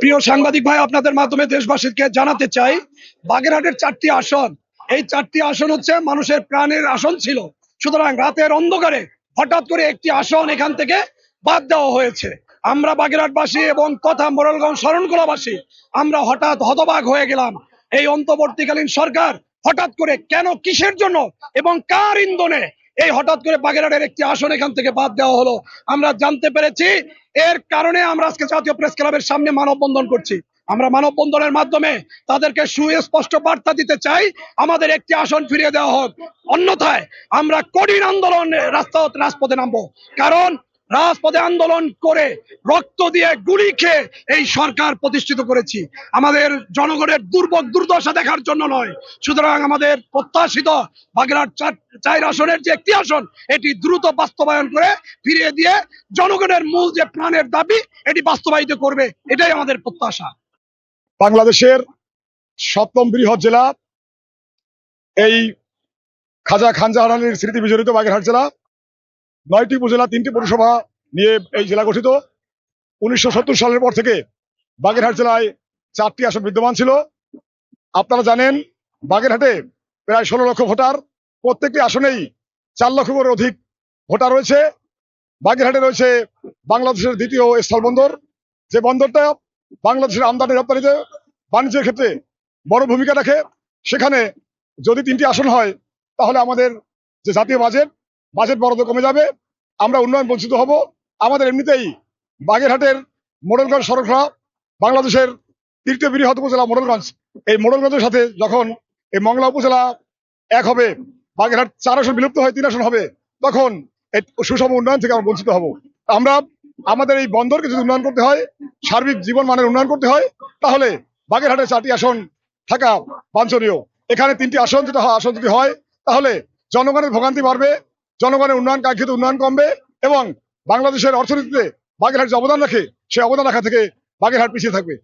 প্রিয় সাংবাদিক ভাই, আপনাদের মাধ্যমে দেশবাসীকে জানাতে চাই, বাগেরহাটের চারটি আসন। এই চারটি আসন হচ্ছে মানুষের প্রাণের আসন ছিল। সুতরাং রাতের অন্ধকারে হঠাৎ করে একটি আসন এখান থেকে বাদ দেওয়া হয়েছে। আমরা বাগেরহাটবাসী এবং কথা মোরালগঞ্জ শরণকোলাবাসী, আমরা হঠাৎ হতবাক হয়ে গেলাম। এই অন্তর্বর্তীকালীন সরকার হঠাৎ করে কেন কিসের জন্য এবং কার ইন্ধনে এই হঠাৎ করে বাগেরহাটের একটি আসন এখান থেকে বাদ দেওয়া হলো। আমরা জানতে পেরেছি, এর কারণে আমরা আজকে জাতীয় প্রেস ক্লাবের সামনে মানববন্ধন করছি। আমরা মানববন্ধনের মাধ্যমে তাদেরকে সুস্পষ্ট বার্তা দিতে চাই, আমাদের একটি আসন ফিরিয়ে দেওয়া হোক। অন্যথায় আমরা কঠিন আন্দোলন রাস্তা রাজপথে নামবো। কারণ রাজপথে আন্দোলন করে রক্ত দিয়ে গুলি খেয়ে এই সরকার প্রতিষ্ঠিত করেছি। আমাদের জনগণের দুর্ভোগ দুর্দশা দেখার জন্য নয়। সুতরাং আমাদের প্রত্যাশিত বাগেরহাট চার আসনের যে একটি আসন, এটি দ্রুত বাস্তবায়ন করে ফিরিয়ে দিয়ে জনগণের মূল যে প্রাণের দাবি, এটি বাস্তবায়িত করবে। এটাই আমাদের প্রত্যাশা। বাংলাদেশের সপ্তম বৃহৎ জেলা, এই খাজা খানজাহান আলীর স্মৃতি বিজড়িত বাগেরহাট জেলা। নয়টি উপজেলা, তিনটি পৌরসভা নিয়ে এই জেলা গঠিত। উনিশশো সত্তর সালের পর থেকে বাগেরহাট জেলায় চারটি আসন বিদ্যমান ছিল। আপনারা জানেন, বাগেরহাটে প্রায় ষোলো লক্ষ ভোটার, প্রত্যেকটি আসনেই চার লক্ষ করে অধিক ভোটার রয়েছে। বাগেরহাটে রয়েছে বাংলাদেশের দ্বিতীয় স্থলবন্দর যে বন্দরটা বাংলাদেশের আমদানি রপ্তানিতে বাণিজ্যের ক্ষেত্রে বড় ভূমিকা রাখে, সেখানে যদি তিনটি আসন হয়, তাহলে আমাদের যে জাতীয় বাজেট বাজেট বরাদ্দ কমে যাবে। আমরা উন্নয়ন বঞ্চিত হব। আমাদের এমনিতেই বাগেরহাটের মোড়লগঞ্জ সড়করা বাংলাদেশের তৃতীয় বৃহৎ উপজেলা মোড়লগঞ্জ। এই মোড়লগঞ্জের সাথে যখন এই মংলা উপজেলা এক হবে, বাগেরহাট চার আসন বিলুপ্ত হয়, তিন আসন হবে, তখন এই সুষম উন্নয়ন থেকে আমরা বঞ্চিত হব। আমরা আমাদের এই বন্দরকে যদি উন্নয়ন করতে হয়, সার্বিক জীবন মানের উন্নয়ন করতে হয়, তাহলে বাগেরহাটে চারটি আসন থাকা বাঞ্ছনীয়। এখানে তিনটি আসন যেটা আসন যদি হয়, তাহলে জনগণের ভোগান্তি বাড়বে। জনগণের উন্নয়ন কাঙ্ক্ষিত উন্নয়ন কমবে এবং বাংলাদেশের অর্থনীতিতে বাগেরহাট যে অবদান রাখে সেই অবদান রাখা থেকে বাগেরহাট পিছিয়ে থাকবে।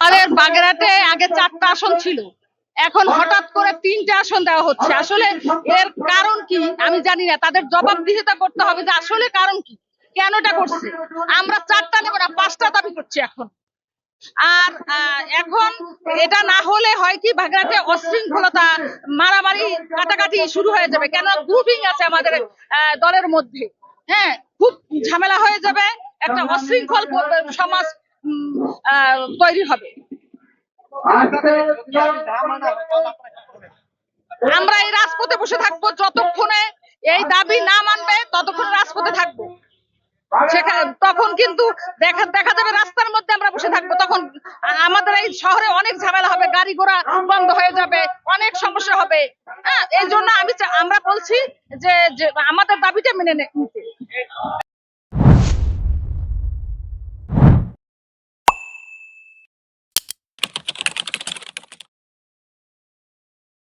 আরে, বাগেরহাটে আগে চারটা আসন ছিল। এখন হঠাৎ করে তিনটা আসন দেওয়া হচ্ছে। আসলে এর কারণ কি? আমি জানি না। তাদের জবাবদিহিতা করতে হবে যে আসলে কারণ কি? কেন এটা করছে? আমরা চারটা নেব না, পাঁচটা দাবি করছি এখন। আর এখন এটা না হলে হয় কি বাগেরহাটে অশৃঙ্খলতা, মারামারি কাটাকাটি শুরু হয়ে যাবে। কেন? গ্রুপিং আছে আমাদের দলের মধ্যে। হ্যাঁ খুব ঝামেলা হয়ে যাবে, একটা অশৃঙ্খল সমাজ তৈরি হবে। আমরা এই রাজপথে বসে থাকব, যতক্ষণে এই দাবি না মানবে, ততক্ষণ রাজপথে থাকব। তখন কিন্তু দেখা দেখা যাবে রাস্তার মধ্যে আমরা বসে থাকব। তখন আমাদের এই শহরে অনেক ঝামেলা হবে, গাড়ি ঘোড়া বন্ধ হয়ে যাবে, অনেক সমস্যা হবে। হ্যাঁ এই জন্য আমি আমরা বলছি যে আমাদের দাবিটা মেনে নিতে।